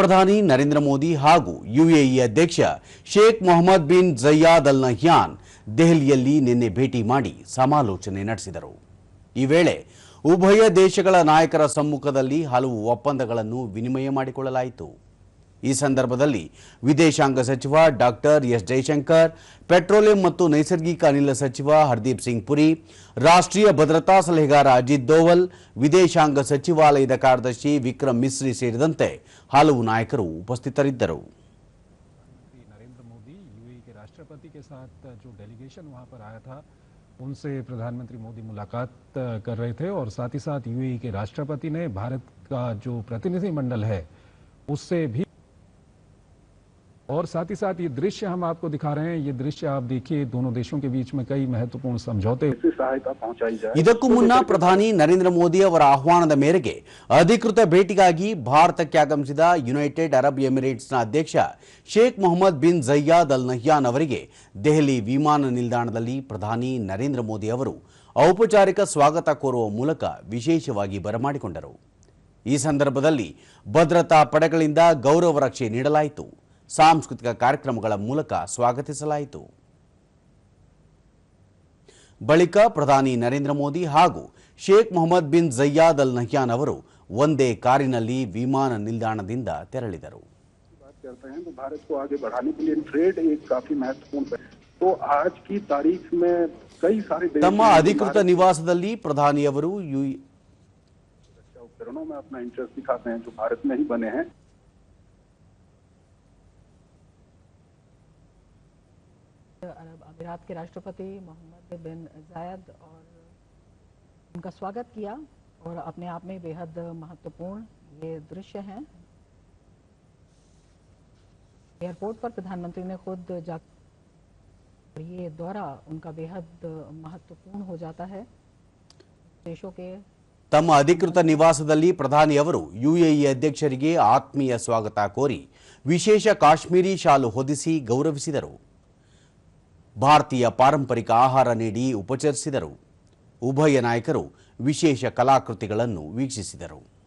ಪ್ರಧಾನಿ ನರೇಂದ್ರ ಮೋದಿ ಹಾಗೂ ಯುಎಇ ಅಧ್ಯಕ್ಷ Sheikh Mohammed bin ಜಯ್ಯಾದ್ Al Nahyan ದೆಹಲಿಯಲ್ಲಿ ನಿನ್ನೆ ಭೇಟಿ ಮಾಡಿ ಸಮಾಲೋಚನೆ ನಡೆಸಿದರು. ಈ ವೇಳೆ ಉಭಯ ದೇಶಗಳ ನಾಯಕರ ಸಮ್ಮುಖದಲ್ಲಿ ಹಲವು ಒಪ್ಪಂದಗಳನ್ನು ವಿನಿಮಯ ಮಾಡಿಕೊಳ್ಳಲಾಯಿತು. ಈ ಸಂದರ್ಭದಲ್ಲಿ ವಿದೇಶಾಂಗ ಸಚಿವ ಡಾಕ್ಟರ್ ಎಸ್ ಜೈಶಂಕರ್ ಪೆಟ್ರೋಲಿಯಂ ಮತ್ತು ನೈಸರ್ಗಿಕ ಅನಿಲ ಸಚಿವ ಹರ್ದೀಪ್ ಸಿಂಗ್ ಪುರಿ ರಾಷ್ಟ್ರೀಯ ಭದ್ರತಾ ಸಲಹೆಗಾರ ಅಜಿತ್ ದೋವಲ್ ವಿದೇಶಾಂಗ ಸಚಿವಾಲಯದ ಕಾರ್ಯದರ್ಶಿ ವಿಕ್ರಮ್ ಮಿಸ್ರಿ ಸೇರಿದಂತೆ ಹಲವು ನಾಯಕರು ಉಪಸ್ಥಿತರಿದ್ದರು प्रधानमंत्री नरेंद्र मोदी यूएई के राष्ट्रपति के साथ जो डेलीगेशन वहां पर आया था उनसे प्रधानमंत्री मोदी मुलाकात कर रहे थे और साथ ही साथ यूएई के राष्ट्रपति ने भारत का जो प्रतिनिधिमंडल है उससे भी और साथ ही साथ ये दृश्य हम आपको दिखा रहे हैं ये दृश्य आप देखिए दोनों देशों के बीच में कई महत्वपूर्ण समझौते से सहायता पहुंचाई जाए ಇದಕ್ಕೂ ಮುನ್ನ ಪ್ರಧಾನಿ ನರೇಂದ್ರ ಮೋದಿ ಅವರ ಆಹ್ವಾನದ ಮೇರೆಗೆ ಅಧಿಕೃತ ಭೇಟಿಗಾಗಿ ಭಾರತಕ್ಕೆ ಆಗಮಿಸಿದ ಯುನೈಟೆಡ್ ಅರಬ್ ಎಮಿರೇಟ್ಸ್ನ ಅಧ್ಯಕ್ಷ Sheikh Mohammed bin ಜಯ್ಯಾದ್ Al Nahyan ಅವರಿಗೆ ದೆಹಲಿ ವಿಮಾನ ನಿಲ್ದಾಣದಲ್ಲಿ ಪ್ರಧಾನಿ ನರೇಂದ್ರ ಮೋದಿ ಅವರು ಔಪಚಾರಿಕ ಸ್ವಾಗತ ಕೋರುವ ಮೂಲಕ ವಿಶೇಷವಾಗಿ ಬರಮಾಡಿಕೊಂಡರು ಈ ಸಂದರ್ಭದಲ್ಲಿ ಭದ್ರತಾ ಪಡೆಗಳಿಂದ ಗೌರವ ರಕ್ಷೆ ನೀಡಲಾಯಿತು ಸಾಂಸ್ಕೃತಿಕ ಕಾರ್ಯಕ್ರಮಗಳ ಮೂಲಕ ಸ್ವಾಗತಿಸಲಾಯಿತು. ಬಳಿಕ ಪ್ರಧಾನಿ ನರೇಂದ್ರ ಮೋದಿ ಹಾಗೂ Sheikh Mohammed bin ಜಯ್ಯಾದ್ Al Nahyan ಅವರು ಒಂದೇ ಕಾರಿನಲ್ಲಿ ವಿಮಾನ ನಿಲ್ದಾಣದಿಂದ ತೆರಳಿದರು. ತಮ್ಮ ಅಧಿಕೃತ ನಿವಾಸದಲ್ಲಿ ಪ್ರಧಾನಿಯವರು अरब अमीरात के राष्ट्रपति मोहम्मद बिन जायद और उनका स्वागत किया और अपने आप में बेहद महत्वपूर्ण ये दृश्य हैं एयरपोर्ट पर प्रधानमंत्री ने खुद जा और ये दौरा उनका बेहद महत्वपूर्ण हो जाता है देशों के ತಮ್ಮ ಅಧಿಕೃತ ನಿವಾಸದಲ್ಲಿ ಪ್ರಧಾನಿಯವರು ಯುಎಇ ಅಧ್ಯಕ್ಷರಿಗೆ ಆತ್ಮೀಯ ಸ್ವಾಗತ ಕೋರಿ ವಿಶೇಷ ಕಾಶ್ಮೀರಿ ಶಾಲು ಹೊದಿಸಿ ಗೌರವಿಸಿದರು ಭಾರತೀಯ ಪಾರಂಪರಿಕ ಆಹಾರ ನೀಡಿ ಉಪಚರಿಸಿದರು. ಉಭಯ ನಾಯಕರು ವಿಶೇಷ ಕಲಾಕೃತಿಗಳನ್ನು ವೀಕ್ಷಿಸಿದರು.